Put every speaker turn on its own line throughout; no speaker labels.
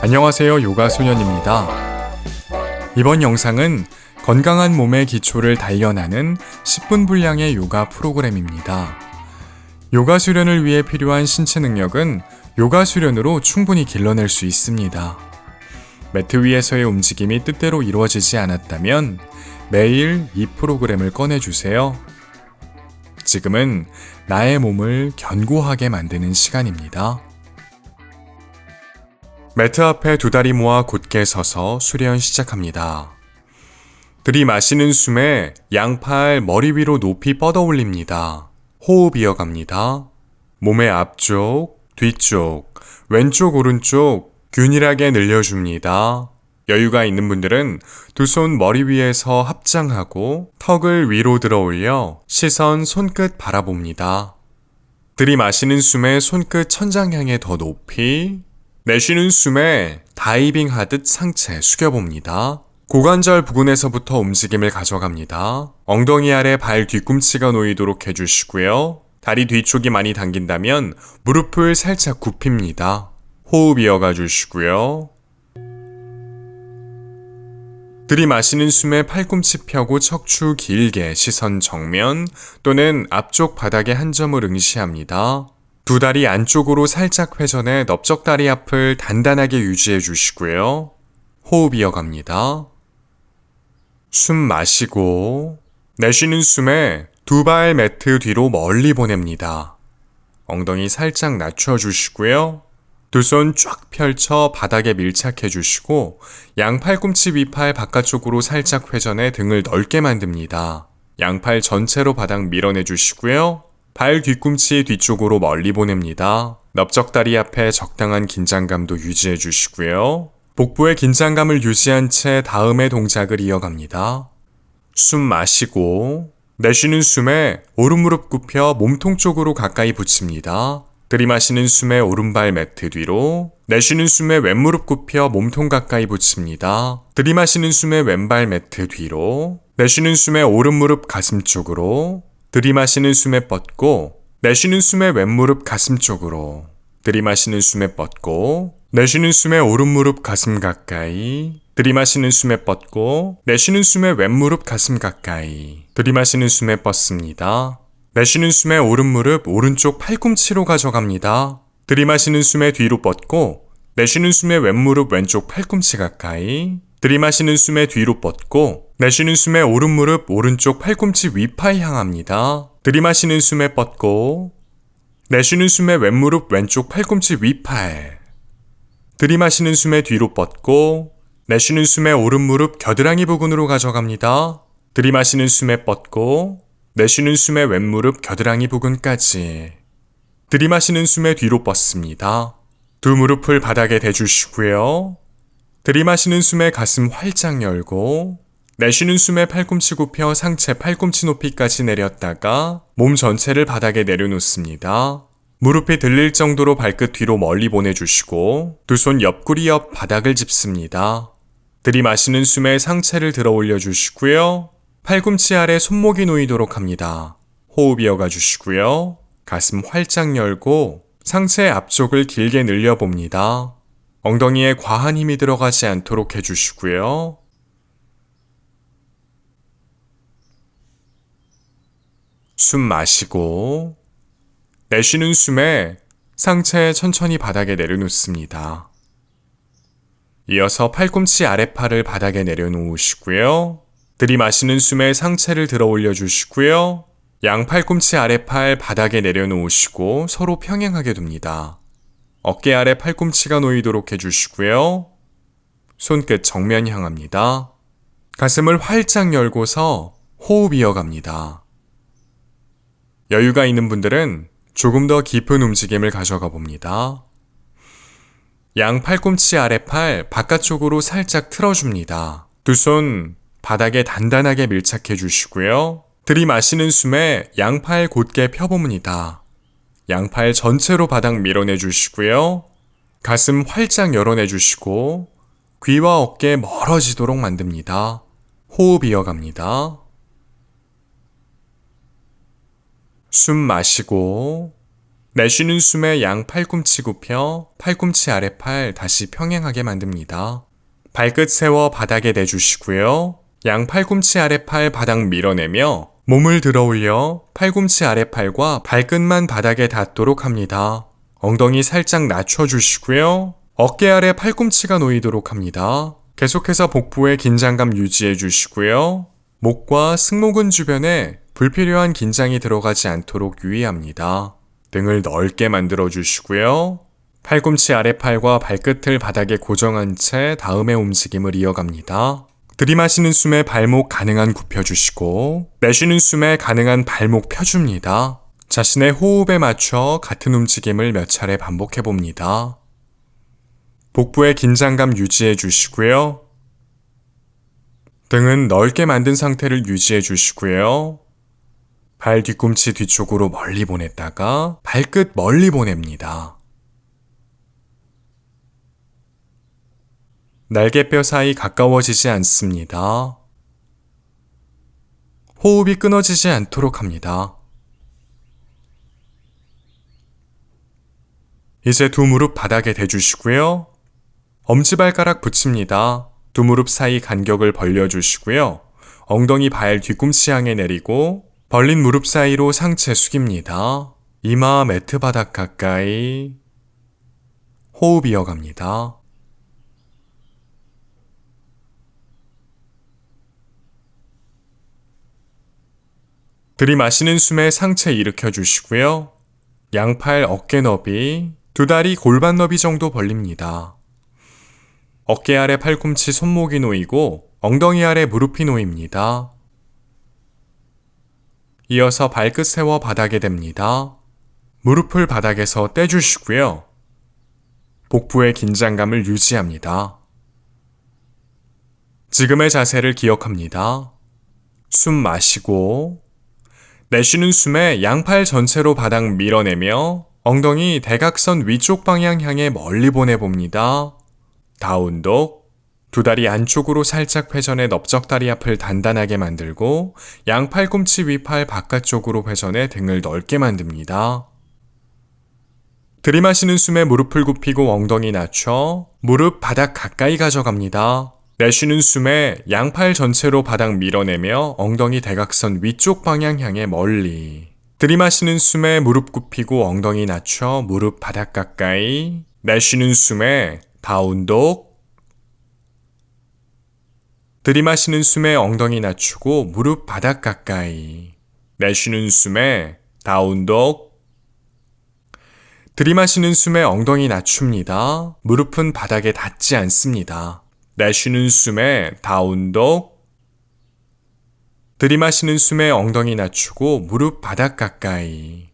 안녕하세요. 요가 소년입니다. 이번 영상은 건강한 몸의 기초를 단련하는 10분 분량의 요가 프로그램입니다. 요가 수련을 위해 필요한 신체 능력은 요가 수련으로 충분히 길러낼 수 있습니다. 매트 위에서의 움직임이 뜻대로 이루어지지 않았다면 매일 이 프로그램을 꺼내주세요. 지금은 나의 몸을 견고하게 만드는 시간입니다. 매트 앞에 두 다리 모아 곧게 서서 수련 시작합니다. 들이마시는 숨에 양팔 머리 위로 높이 뻗어 올립니다. 호흡 이어갑니다. 몸의 앞쪽, 뒤쪽, 왼쪽, 오른쪽 균일하게 늘려줍니다. 여유가 있는 분들은 두 손 머리 위에서 합장하고 턱을 위로 들어 올려 시선 손끝 바라봅니다. 들이마시는 숨에 손끝 천장 향해 더 높이, 내쉬는 숨에 다이빙 하듯 상체 숙여봅니다. 고관절 부근에서부터 움직임을 가져갑니다. 엉덩이 아래 발 뒤꿈치가 놓이도록 해주시고요. 다리 뒤쪽이 많이 당긴다면 무릎을 살짝 굽힙니다. 호흡 이어가 주시고요. 들이마시는 숨에 팔꿈치 펴고 척추 길게 시선 정면 또는 앞쪽 바닥에 한 점을 응시합니다. 두 다리 안쪽으로 살짝 회전해 넓적다리 앞을 단단하게 유지해 주시고요. 호흡 이어갑니다. 숨 마시고 내쉬는 숨에 두 발 매트 뒤로 멀리 보냅니다. 엉덩이 살짝 낮춰 주시고요. 두 손 쫙 펼쳐 바닥에 밀착해 주시고 양팔 꿈치 위팔 바깥쪽으로 살짝 회전해 등을 넓게 만듭니다. 양팔 전체로 바닥 밀어내 주시고요. 발 뒤꿈치 뒤쪽으로 멀리 보냅니다. 넓적다리 앞에 적당한 긴장감도 유지해 주시고요. 복부의 긴장감을 유지한 채 다음의 동작을 이어갑니다. 숨 마시고 내쉬는 숨에 오른무릎 굽혀 몸통 쪽으로 가까이 붙입니다. 들이마시는 숨에 오른발 매트 뒤로 내쉬는 숨에 왼무릎 굽혀 몸통 가까이 붙입니다. 들이마시는 숨에 왼발 매트 뒤로 내쉬는 숨에 오른무릎 가슴 쪽으로 들이마시는 숨에 뻗고 내쉬는 숨에 왼무릎 가슴 쪽으로 들이마시는 숨에 뻗고 내쉬는 숨에 오른무릎 가슴 가까이 들이마시는 숨에 뻗고 내쉬는 숨에 왼무릎 가슴 가까이 들이마시는 숨에 뻗습니다. 내쉬는 숨에 오른무릎 오른쪽 팔꿈치로 가져갑니다. 들이마시는 숨에 뒤로 뻗고 내쉬는 숨에 왼무릎 왼쪽 팔꿈치 가까이 들이마시는 숨에 뒤로 뻗고 내쉬는 숨에 오른 무릎 오른쪽 팔꿈치 위팔 향합니다. 들이마시는 숨에 뻗고 내쉬는 숨에 왼무릎 왼쪽 팔꿈치 위팔 들이마시는 숨에 뒤로 뻗고 내쉬는 숨에 오른 무릎 겨드랑이 부근으로 가져갑니다. 들이마시는 숨에 뻗고 내쉬는 숨에 왼무릎 겨드랑이 부근까지 들이마시는 숨에 뒤로 뻗습니다. 두 무릎을 바닥에 대주시고요. 들이마시는 숨에 가슴 활짝 열고 내쉬는 숨에 팔꿈치 굽혀 상체 팔꿈치 높이까지 내렸다가 몸 전체를 바닥에 내려놓습니다. 무릎이 들릴 정도로 발끝 뒤로 멀리 보내주시고 두 손 옆구리 옆 바닥을 짚습니다. 들이마시는 숨에 상체를 들어 올려주시고요. 팔꿈치 아래 손목이 놓이도록 합니다. 호흡 이어가 주시고요. 가슴 활짝 열고 상체 앞쪽을 길게 늘려봅니다. 엉덩이에 과한 힘이 들어가지 않도록 해주시고요. 숨 마시고 내쉬는 숨에 상체 천천히 바닥에 내려놓습니다. 이어서 팔꿈치 아래팔을 바닥에 내려놓으시고요. 들이마시는 숨에 상체를 들어 올려 주시고요. 양 팔꿈치 아래팔 바닥에 내려놓으시고 서로 평행하게 둡니다. 어깨 아래 팔꿈치가 놓이도록 해주시고요. 손끝 정면 향합니다. 가슴을 활짝 열고서 호흡 이어갑니다. 여유가 있는 분들은 조금 더 깊은 움직임을 가져가 봅니다. 양 팔꿈치 아래 팔 바깥쪽으로 살짝 틀어줍니다. 두 손 바닥에 단단하게 밀착해 주시고요. 들이마시는 숨에 양팔 곧게 펴봅니다. 양팔 전체로 바닥 밀어내 주시고요. 가슴 활짝 열어내 주시고 귀와 어깨 멀어지도록 만듭니다. 호흡 이어갑니다. 숨 마시고 내쉬는 숨에 양 팔꿈치 굽혀 팔꿈치 아래 팔 다시 평행하게 만듭니다. 발끝 세워 바닥에 내주시고요. 양 팔꿈치 아래 팔 바닥 밀어내며 몸을 들어 올려 팔꿈치 아래 팔과 발끝만 바닥에 닿도록 합니다. 엉덩이 살짝 낮춰주시고요. 어깨 아래 팔꿈치가 놓이도록 합니다. 계속해서 복부의 긴장감 유지해 주시고요. 목과 승모근 주변에 불필요한 긴장이 들어가지 않도록 유의합니다. 등을 넓게 만들어 주시고요. 팔꿈치 아래팔과 발끝을 바닥에 고정한 채 다음의 움직임을 이어갑니다. 들이마시는 숨에 발목 가능한 굽혀주시고 내쉬는 숨에 가능한 발목 펴줍니다. 자신의 호흡에 맞춰 같은 움직임을 몇 차례 반복해 봅니다. 복부의 긴장감 유지해 주시고요. 등은 넓게 만든 상태를 유지해 주시고요. 발 뒤꿈치 뒤쪽으로 멀리 보냈다가 발끝 멀리 보냅니다. 날개뼈 사이 가까워지지 않습니다. 호흡이 끊어지지 않도록 합니다. 이제 두 무릎 바닥에 대주시고요. 엄지발가락 붙입니다. 두 무릎 사이 간격을 벌려주시고요. 엉덩이 발 뒤꿈치 향해 내리고 벌린 무릎 사이로 상체 숙입니다. 이마 매트 바닥 가까이 호흡 이어갑니다. 들이마시는 숨에 상체 일으켜 주시고요. 양팔 어깨 너비, 두 다리 골반 너비 정도 벌립니다. 어깨 아래 팔꿈치 손목이 놓이고 엉덩이 아래 무릎이 놓입니다. 이어서 발끝 세워 바닥에 댑니다. 무릎을 바닥에서 떼주시고요. 복부의 긴장감을 유지합니다. 지금의 자세를 기억합니다. 숨 마시고 내쉬는 숨에 양팔 전체로 바닥 밀어내며 엉덩이 대각선 위쪽 방향 향해 멀리 보내봅니다. 다운독. 두 다리 안쪽으로 살짝 회전해 넓적다리 앞을 단단하게 만들고 양 팔꿈치 위팔 바깥쪽으로 회전해 등을 넓게 만듭니다. 들이마시는 숨에 무릎을 굽히고 엉덩이 낮춰 무릎 바닥 가까이 가져갑니다. 내쉬는 숨에 양팔 전체로 바닥 밀어내며 엉덩이 대각선 위쪽 방향 향해 멀리. 들이마시는 숨에 무릎 굽히고 엉덩이 낮춰 무릎 바닥 가까이. 내쉬는 숨에 다운독. 들이마시는 숨에 엉덩이 낮추고 무릎 바닥 가까이. 내쉬는 숨에 다운독. 들이마시는 숨에 엉덩이 낮춥니다. 무릎은 바닥에 닿지 않습니다. 내쉬는 숨에 다운독. 들이마시는 숨에 엉덩이 낮추고 무릎 바닥 가까이.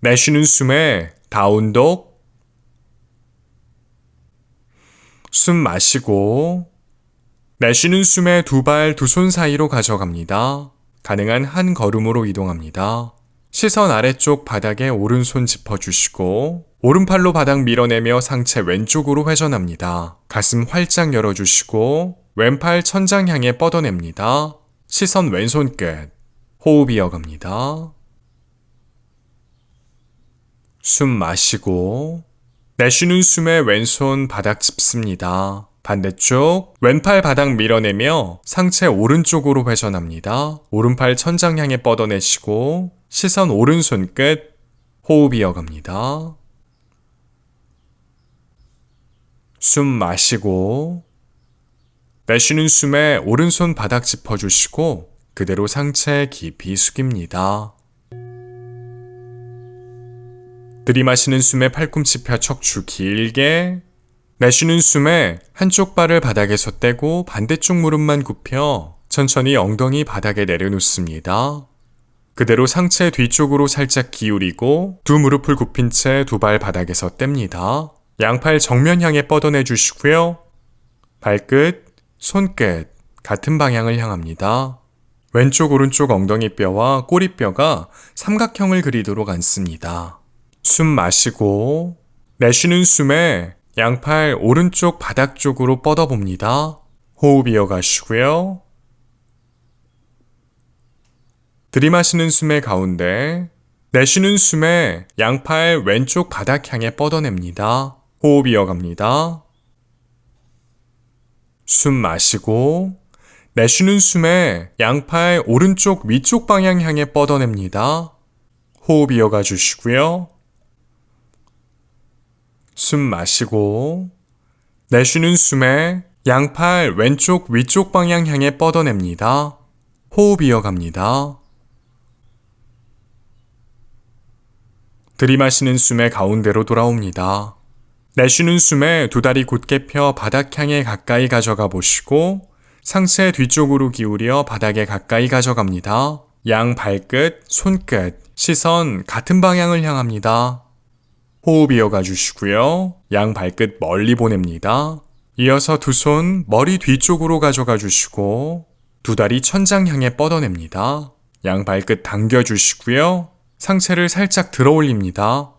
내쉬는 숨에 다운독. 숨 마시고 내쉬는 숨에 두 발 두 손 사이로 가져갑니다. 가능한 한 걸음으로 이동합니다. 시선 아래쪽 바닥에 오른손 짚어주시고 오른팔로 바닥 밀어내며 상체 왼쪽으로 회전합니다. 가슴 활짝 열어주시고 왼팔 천장 향해 뻗어냅니다. 시선 왼손 끝. 호흡 이어갑니다. 숨 마시고 내쉬는 숨에 왼손 바닥 짚습니다. 반대쪽 왼팔 바닥 밀어내며 상체 오른쪽으로 회전합니다. 오른팔 천장 향해 뻗어내시고 시선 오른손 끝 호흡 이어갑니다. 숨 마시고 내쉬는 숨에 오른손 바닥 짚어주시고 그대로 상체 깊이 숙입니다. 들이마시는 숨에 팔꿈치 펴 척추 길게 내쉬는 숨에 한쪽 발을 바닥에서 떼고 반대쪽 무릎만 굽혀 천천히 엉덩이 바닥에 내려놓습니다. 그대로 상체 뒤쪽으로 살짝 기울이고 두 무릎을 굽힌 채 두 발 바닥에서 뗍니다. 양팔 정면 향해 뻗어내 주시고요. 발끝, 손끝 같은 방향을 향합니다. 왼쪽 오른쪽 엉덩이 뼈와 꼬리뼈가 삼각형을 그리도록 앉습니다. 숨 마시고 내쉬는 숨에 양팔 오른쪽 바닥 쪽으로 뻗어봅니다. 호흡 이어가시고요. 들이마시는 숨의 가운데 내쉬는 숨에 양팔 왼쪽 바닥 향해 뻗어냅니다. 호흡 이어갑니다. 숨 마시고 내쉬는 숨에 양팔 오른쪽 위쪽 방향 향해 뻗어냅니다. 호흡 이어가 주시고요. 숨 마시고 내쉬는 숨에 양팔 왼쪽 위쪽 방향 향해 뻗어냅니다. 호흡 이어갑니다. 들이마시는 숨에 가운데로 돌아옵니다. 내쉬는 숨에 두 다리 곧게 펴 바닥 향에 가까이 가져가 보시고 상체 뒤쪽으로 기울여 바닥에 가까이 가져갑니다. 양 발끝, 손끝, 시선 같은 방향을 향합니다. 호흡 이어가 주시고요. 양 발끝 멀리 보냅니다. 이어서 두 손 머리 뒤쪽으로 가져가 주시고 두 다리 천장 향해 뻗어냅니다. 양 발끝 당겨 주시고요. 상체를 살짝 들어 올립니다.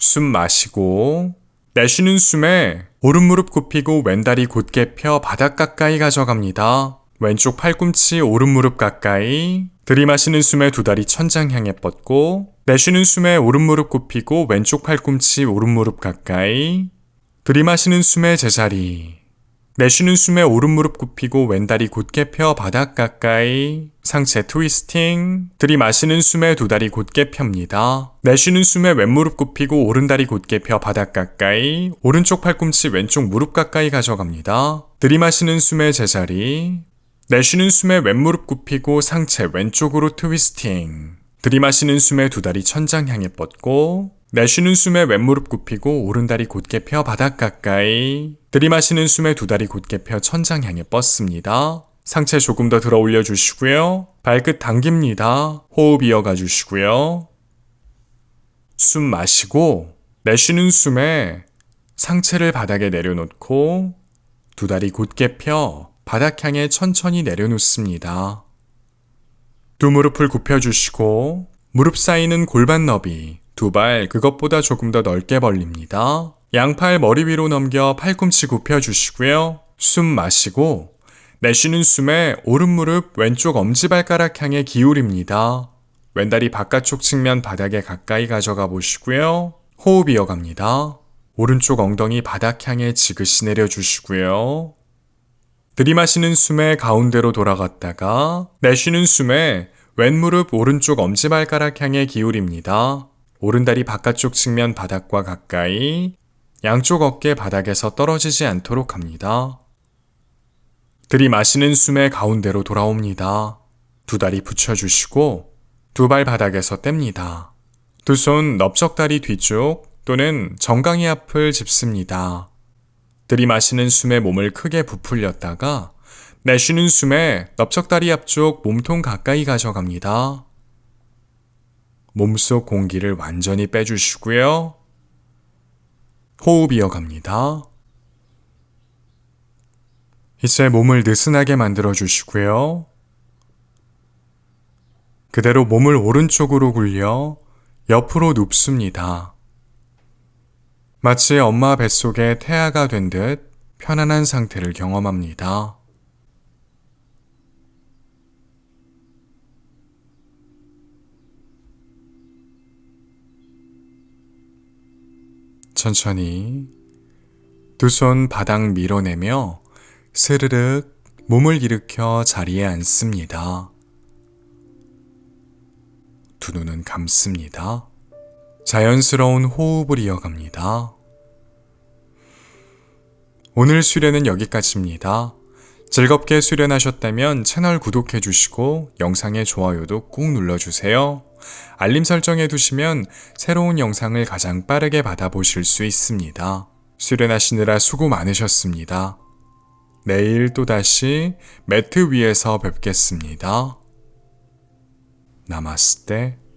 숨 마시고 내쉬는 숨에 오른 무릎 굽히고 왼다리 곧게 펴 바닥 가까이 가져갑니다. 왼쪽 팔꿈치 오른 무릎 가까이 들이마시는 숨에 두 다리 천장 향해 뻗고 내쉬는 숨에 오른 무릎 굽히고 왼쪽 팔꿈치 오른 무릎 가까이 들이마시는 숨에 제자리 내쉬는 숨에 오른 무릎 굽히고 왼다리 곧게 펴 바닥 가까이 상체 트위스팅 들이마시는 숨에 두 다리 곧게 펴니다. 내쉬는 숨에 왼무릎 굽히고 오른다리 곧게 펴 바닥 가까이 오른쪽 팔꿈치 왼쪽 무릎 가까이 가져갑니다. 들이마시는 숨에 제자리 내쉬는 숨에 왼무릎 굽히고 상체 왼쪽으로 트위스팅 들이마시는 숨에 두 다리 천장 향해 뻗고 내쉬는 숨에 왼무릎 굽히고 오른다리 곧게 펴 바닥 가까이 들이마시는 숨에 두 다리 곧게 펴 천장 향해 뻗습니다. 상체 조금 더 들어 올려 주시고요. 발끝 당깁니다. 호흡 이어가 주시고요. 숨 마시고 내쉬는 숨에 상체를 바닥에 내려놓고 두 다리 곧게 펴 바닥 향해 천천히 내려놓습니다. 두 무릎을 굽혀주시고 무릎 사이는 골반 너비 두 발 그것보다 조금 더 넓게 벌립니다. 양팔 머리 위로 넘겨 팔꿈치 굽혀주시고요. 숨 마시고 내쉬는 숨에 오른 무릎 왼쪽 엄지발가락 향해 기울입니다. 왼다리 바깥쪽 측면 바닥에 가까이 가져가 보시고요. 호흡 이어갑니다. 오른쪽 엉덩이 바닥 향해 지그시 내려주시고요. 들이마시는 숨에 가운데로 돌아갔다가 내쉬는 숨에 왼무릎 오른쪽 엄지발가락 향해 기울입니다. 오른다리 바깥쪽 측면 바닥과 가까이 양쪽 어깨 바닥에서 떨어지지 않도록 합니다. 들이마시는 숨에 가운데로 돌아옵니다. 두 다리 붙여주시고 두 발 바닥에서 뗍니다. 두 손 넓적다리 뒤쪽 또는 정강이 앞을 짚습니다. 들이마시는 숨에 몸을 크게 부풀렸다가 내쉬는 숨에 넓적다리 앞쪽 몸통 가까이 가져갑니다. 몸속 공기를 완전히 빼주시고요. 호흡 이어갑니다. 이제 몸을 느슨하게 만들어 주시고요. 그대로 몸을 오른쪽으로 굴려 옆으로 눕습니다. 마치 엄마 뱃속에 태아가 된 듯 편안한 상태를 경험합니다. 천천히 두 손 바닥 밀어내며 스르륵 몸을 일으켜 자리에 앉습니다. 두 눈은 감습니다. 자연스러운 호흡을 이어갑니다. 오늘 수련은 여기까지입니다. 즐겁게 수련하셨다면 채널 구독해 주시고 영상의 좋아요도 꾹 눌러주세요. 알림 설정해 두시면 새로운 영상을 가장 빠르게 받아보실 수 있습니다. 수련하시느라 수고 많으셨습니다. 내일 또다시 매트 위에서 뵙겠습니다. 나마스테.